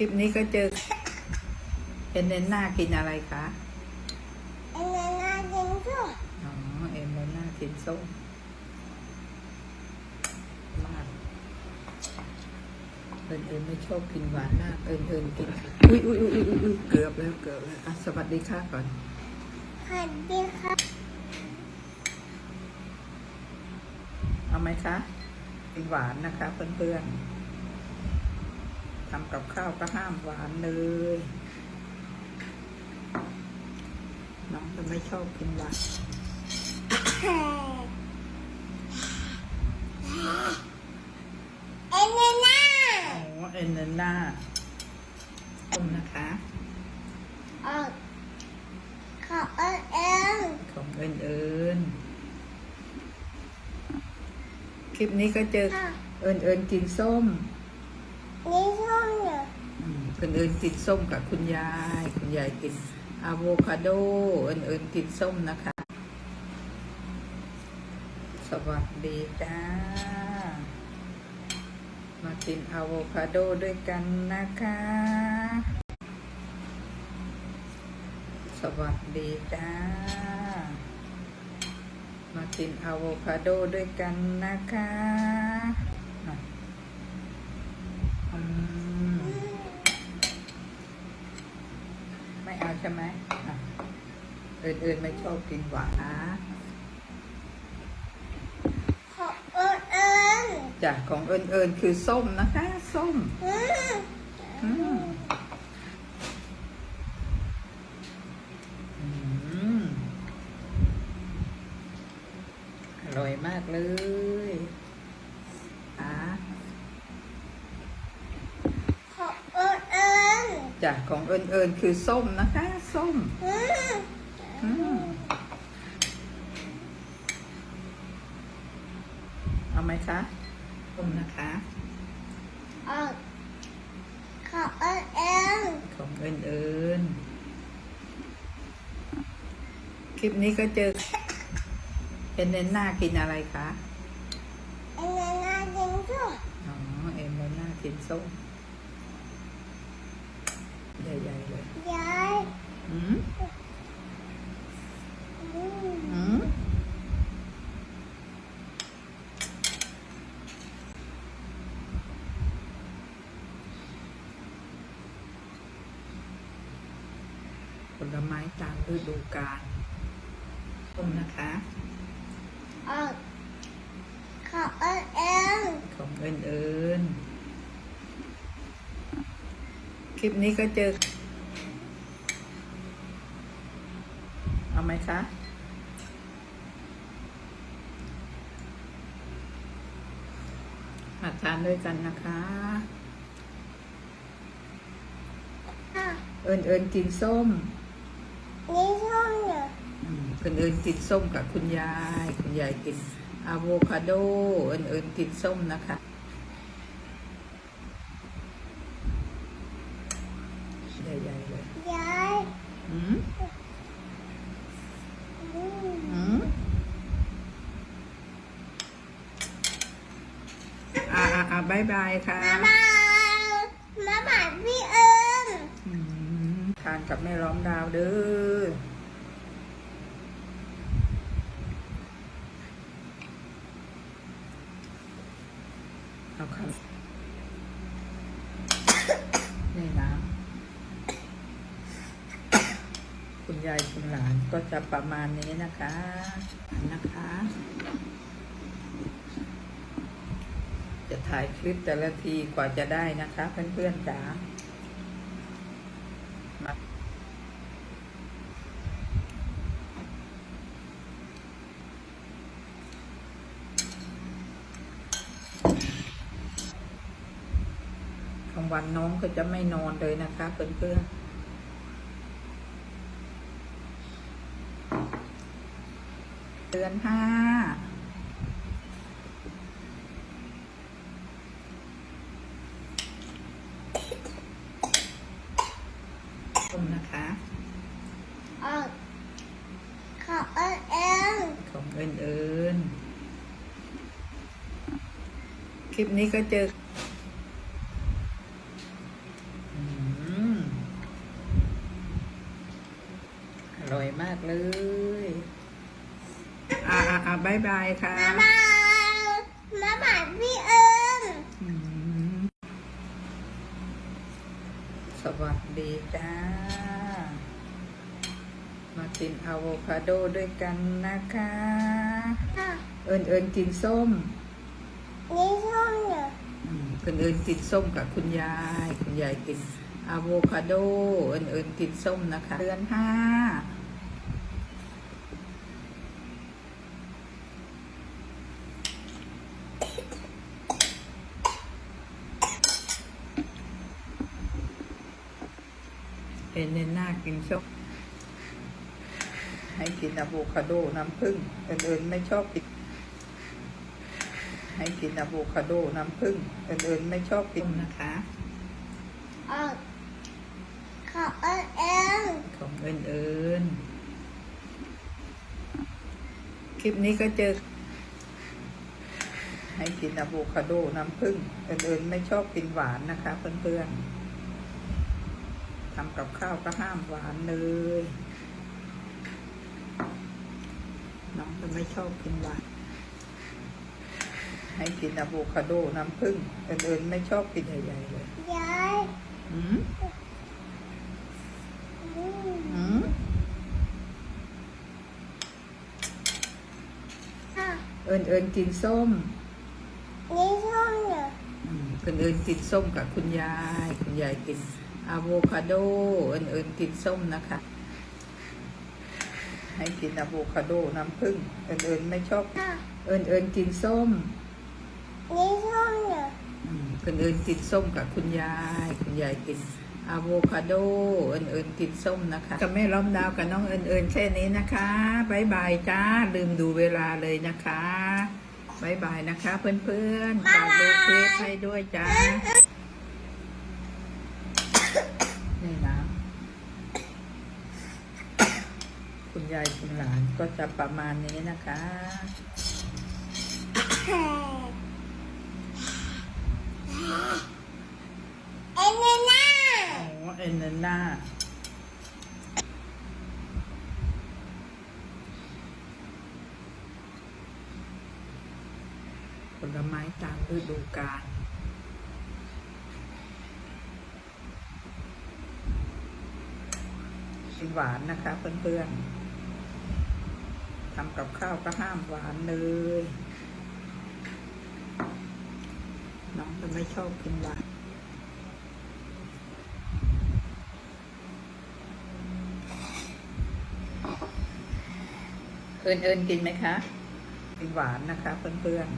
ลิปนี้ก็เจอเอ็นเนนหน้ากินอะไรคะอันนั้นน่ากินส้มอ๋อเอ็นเนนหน้ากินส้มมากเอิญเอิญไม่ชอบกินหวานมากเอิญเอิญกินอุ้ยอุ้ยอุ้ยอุ้ยอุ้ยเกือบแล้วเกือบแล้วอะสวัสดีค่ะก่อนสวัสดีครับเอาไหมคะกินหวานนะคะเพื่อนๆ ทำกับข้าวก็ห้ามหวานเลย น้องจะไม่ชอบกินหวานเอ็นน่าน่าโอ้เอ็นเนนหน้าต้มนะคะออกขอเอ็นเอ็นของเอิญเอิญคลิปนี้ก็เจอค่ะเอิญเอิญกินส้มนี่ส้มเหรอ อืมเอิญเอิญกินส้มกับคุณยาย คุณยายกินอะโวคาโดอิญเอิญกินส้มนะคะ สวัสดีจ้า มากินอะโวคาโดด้วยกันนะคะ สวัสดีจ้า มากินอะโวคาโดด้วยกันนะคะอะอืมไม่เอา ใช่ไหมอะอื่นๆไม่ชอบกินหวานขอเอ็นเอ็นจ้ะของเอิญเอิญคือส้มนะคะ ส้มอืมอืมอืมอร่อยมากเลยอะขอเอ็นเอ็นจ้ะของเอิญเอิญคือส้มนะคะ ส้ม อืม อืม เอาไหมคะส้มนะคะออกขอเอ็นเอ็นของเอิญเอิญคลิปนี้ก็เจอเอ็นเนนหน้ากินอะไรคะอันนั้นน่ากินส้มอ๋อเอ็นเนนหน้ากินส้มใหญ่ๆเลย ยาย อืม อืม อืมผลไม้ตาม ฤดูกาลต้มนะคะออกขอเอ็นเอ็นของเอิญเอิญคลิปนี้ก็เจอ เอาไหมคะมาทานด้วยกันนะคะค่ะเอิญเอิญกินส้ม นี่ส้มเหรออืมเอิญเอิญกินส้มกับคุณยาย คุณยายกินอะโวคาโดเอิญเอิญกินส้มนะคะใหญ่ๆเลยยายอืมอืมอืมอ่าอ่าอ่าบายบายค่ะ มาบายมาบายพี่เอิญ อืมทานกับแม่ล้อมดาวเด้อเอาครับ นี่นะ คุณ ยายคุณหลานก็จะประมาณนี้นะคะนะคะ จะถ่ายคลิปแต่ละทีกว่าจะได้นะคะ เพื่อนๆจ๋ามากลางวันน้องก็จะไม่นอนเลยนะคะเพื่อนๆ ดือนห้าต้มนะคะออกขอเอ็นเอ็นของเอิญเอิญคลิปนี้ก็เจอ อืมากเลย อ่าอ่าอ่าบายบายค่ะมาบายมาบายพี่เอิญสวัสดีจ้า มากินอะโวคาโดด้วยกันนะคะ เอิญเอิญกินส้ม นี่ส้มเหรออืมเอิญเอิญกินส้มกับคุณยาย คุณยายกินอะโวคาโด เอิญเอิญกินส้มนะคะเดือนห้า เอ็นเนน่ากินส้มให้กินอะโวคาโดน้ำผึ้งเอิญเอิญไม่ชอบกินให้กินอะโวคาโดน้ำผึ้งเอิญเอิญไม่ชอบกินนะคะอะขอเอิญเองของเอิญเอิญคลิปนี้ก็เจอ ให้กินอะโวคาโดน้ำผึ้งเอิญเอิญไม่ชอบกินหวานนะคะเพื่อนๆทำกับข้าวก็ห้ามหวานเลย น้องจะไม่ชอบกินหวาน ให้กินอะโวคาโดน้ำผึ้งเอิญเอิญไม่ชอบกินใหญ่ๆเลยยายอืมอืมอืมอะเอิญเอิญกินส้มนี่ส้มเหรออืมเอิญเอิญกินส้มกับคุณยาย คุณยายกิน อะโวคาโดเอิญเอิญกินส้มนะคะ ให้กินอะโวคาโดน้ำผึ้งเอิญเอิญไม่ชอบอะเอิญเอิญกินส้มนี่ส้มเหรออืมเอิญเอิญกินส้มกับคุณยาย คุณยายกินอะโวคาโดเอิญเอิญกินส้มนะคะกับแม่ล้อมดาวกับน้องเอิญเอิญแค่นี้นะคะบายบายจ้าลืมดูเวลาเลยนะคะบายบายนะคะ เพื่อนๆฝากดูคลิปให้ด้วยจ้า นี่นะ คุณ ยายคุณหลานก็จะประมาณนี้นะคะ เอ็นเนน่าโอ้เอ็นเนน่าผลไม้ตามฤดูกาลกินหวานนะคะเพื่อนๆทำกับข้าวก็ห้ามหวานเลย น้องจะไม่ชอบกินหวานเอิญเอิญกินไหมคะกินหวานนะคะเพื่อน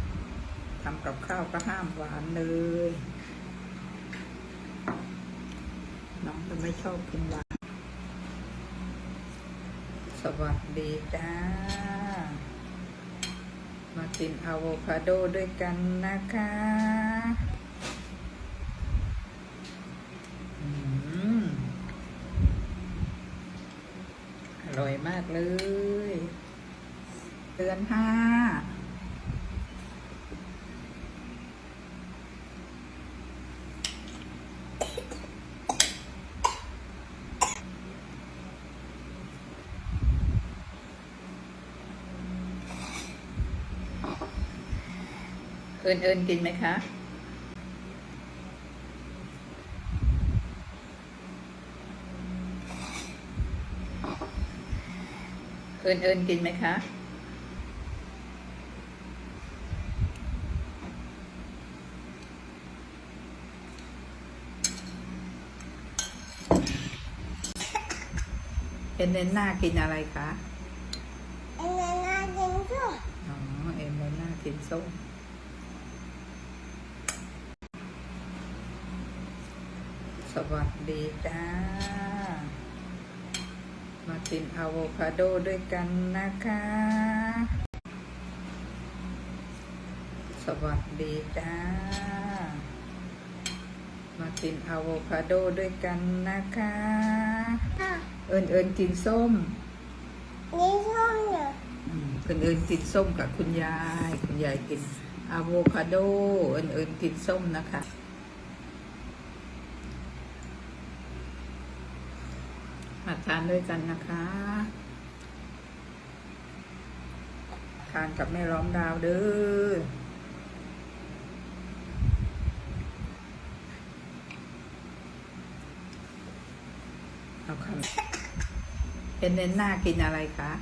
ๆทำกับข้าวก็ห้ามหวานเลย น้องจะไม่ชอบกินหวาน สวัสดีจ้า มากินอะโวคาโดด้วยกันนะคะอืมอร่อยมากเลย เตือนห้า อิญเอิญกินไหมคะ เอิญเอิญกินไหมคะเอ็นเนน่ากินอะไรคะ เอ็นเนน่ากินส้มอ๋อ เอ็นเนน่ากินส้ม สวัสดีจ้า มากินอะโวคาโดด้วยกันนะคะ สวัสดีจ้า มากินอะโวคาโดด้วยกันนะคะอะเอิญเอิญกินส้มนี่ส้มเหรออืมเอิญเอิญกินส้มกับคุณยาย คุณยายกินอะโวคาโด เอิญเอิญกินส้มนะคะ มาทานด้วยกันนะคะ ทานกับแม่ล้อมดาวเด้อเอาคำเป็นเน้นหน้ากินอะไรคะ